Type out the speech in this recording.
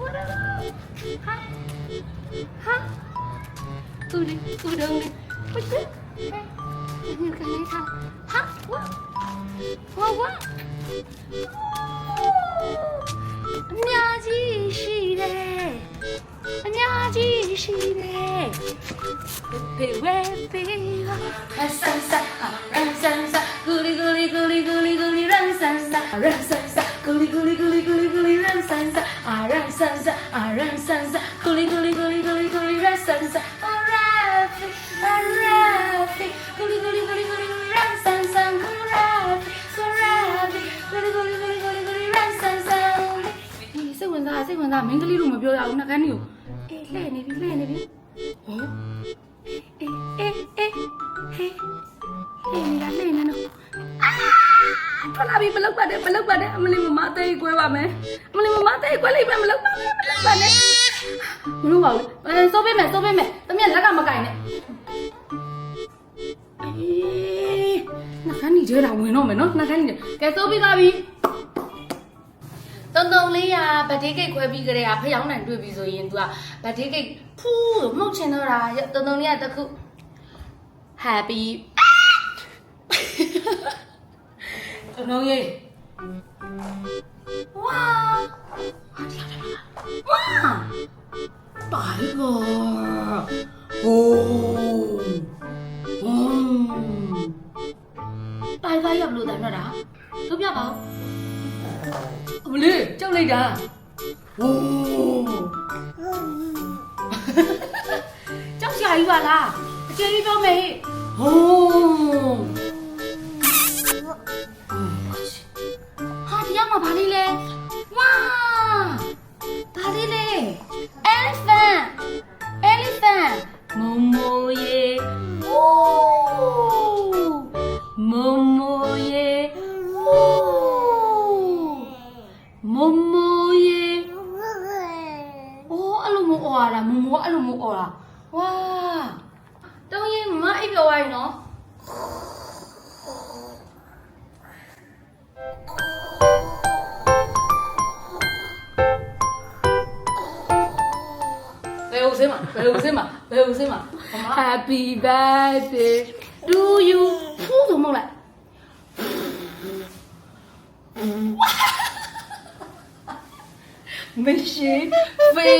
ဟာဟာဦးလေးဦးတော်လေးဟုတ်ကဲ့ဒီကလေးထားဟာဝါဝါဝါအများကြီးရှိတယ်အများကြီးရှိတယ်ဖေဝဲဖေဟာဆန်ဆာရန်ဆန်ဆာဂူလီဂူလီဂူလီဂူလီဂူလီရန်ဆန်ဆာရန်ဆန် ဆာဂူလီဂူလီဂူလီဂူလီဂူလီရန်ဆန်ဆာအာရန်ဆန်ဆာအာရန်ဆန်ဆာဂူလီဂူလီဂူလီဂူလီဂူလီရန်ဆန်ဆာအာရာဖေအာရာဖေဂူလီဂူလီဂူလီဂူလီရန်ဆန်ဆာဂူရာဖေဂူရာဖေဂူလီဂူလီဂူလီဂူလီဂူလီရန်ဆန်ဆာဒီစိတ်ဝင်စားစိတ်ဝင်စားမင်းကလေးလို့မပြောရဘူးနှကန်းကြီးကိုအေးလှဲ့နေပြီလှဲ့နေပြီဟောအေးအေးအေးဟေးလှဲ့နေတာလှဲ့နေနော်အာ ထွက်လာပြီမလောက်ပါနဲ့မလောက်ပါနဲ့အမလေးမမအသေးကွဲပါမယ်အမလေးမမအသေးကွဲလိုက်ပဲမလောက်ပါနဲ့မလောက်ပါနဲ့မလို့ပါဘူးအဲစိုးပေးမယ်စိုးပေးမယ်တမီးလက်ကမကင်နဲ့အေးနှကန်းကြီးကျဲတာဝင်တော့မယ်နော်နှကန်းကြီးကဲစိုးပြီးသားပြီတုံတုံလေးရဗတ်တေးကိတ်ခွဲပြီးကြတဲ့ကဖျောင်းနိုင်တွေ့ပြီဆိုရင် तू ကဗတ်တေးကိတ်ဖူးလို့မှုတ်ချင်တော့တာတုံတုံလေးကတခု happy တုံတုံရေးဝါဝါပါဘောဟိုဟွန်းတိုင်ဖိုင်ရဘလို့တမ်းတော့တာတို့ပြပါဦးအမလေးကြောက်လိုက်တာဟိုကြောက်စရာကြီးပါလားအကျယ်ကြီးပြောမယ်ဟိုး မှာဘာလေးလဲဝါဘာလေးလဲ elephant elephant မမိုရေဝူမမိုရေဝူမမိုရေအိုးအဲ့လိုမျိုးអော်ရတာမမိုကအဲ့လိုမျိုးអော်တာဝါတောင်းရင်မမအိပ်ပြောရရင်နော် ဘယ်ဦးစင်းမဘယ်ဦးစင်းမဘယ်ဦးစင်းမ Happy birthday to you ဖူးဆိုမဟုတ်လားမရှိဖေ